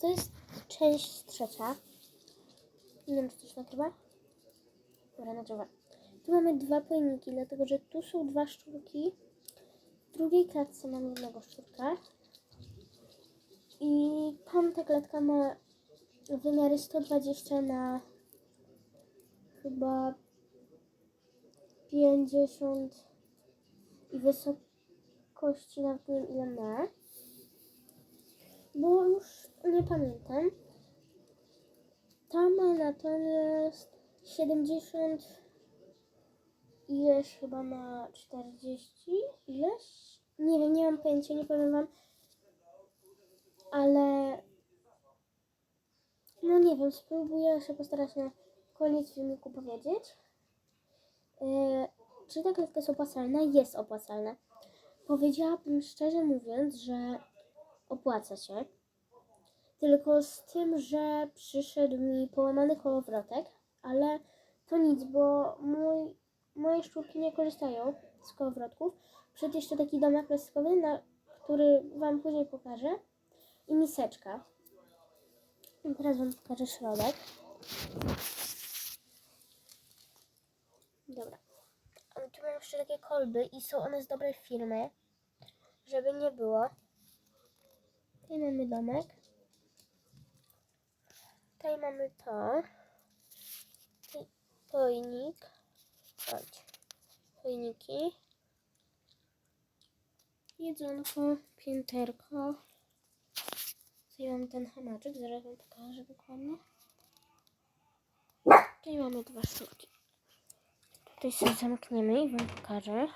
To jest część trzecia. Nie wiem, czy coś nagrywa. Dobra, nagrywa. Tu mamy dwa pojemniki, dlatego że tu są dwa szczurki. W drugiej klatce mamy jednego szczurka. I tamta klatka ma wymiary 120 na chyba 50 i wysokości nawet nie wiem ile ma. Bo już nie pamiętam. Ta ma natomiast 70 ileś chyba ma 40 ileś? Nie wiem, nie mam pojęcia, nie powiem wam. Ale no nie wiem, spróbuję się postarać na koniec filmiku powiedzieć. Yy, czy ta klatka jest opłacalna? Jest opłacalna. Powiedziałabym szczerze mówiąc, że opłaca się. Tylko z tym, że przyszedł mi połamany kołowrotek, ale to nic, bo mój, moje szczurki nie korzystają z kołowrotków. Przed jeszcze taki domek plastikowy, na który Wam później pokażę. I miseczka. I teraz Wam pokażę środek. Dobra. Tu mam jeszcze takie kolby i są one z dobrej firmy, żeby nie było. Tutaj mamy domek. Tutaj mamy to. Pojnik. Chodź. Pojniki. Jedzonko, pięterko. Tutaj ten hamaczek, zaraz wam pokażę dokładnie. Tutaj mamy dwa sztuki. Tutaj sobie zamkniemy i wam pokażę.